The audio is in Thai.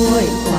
วย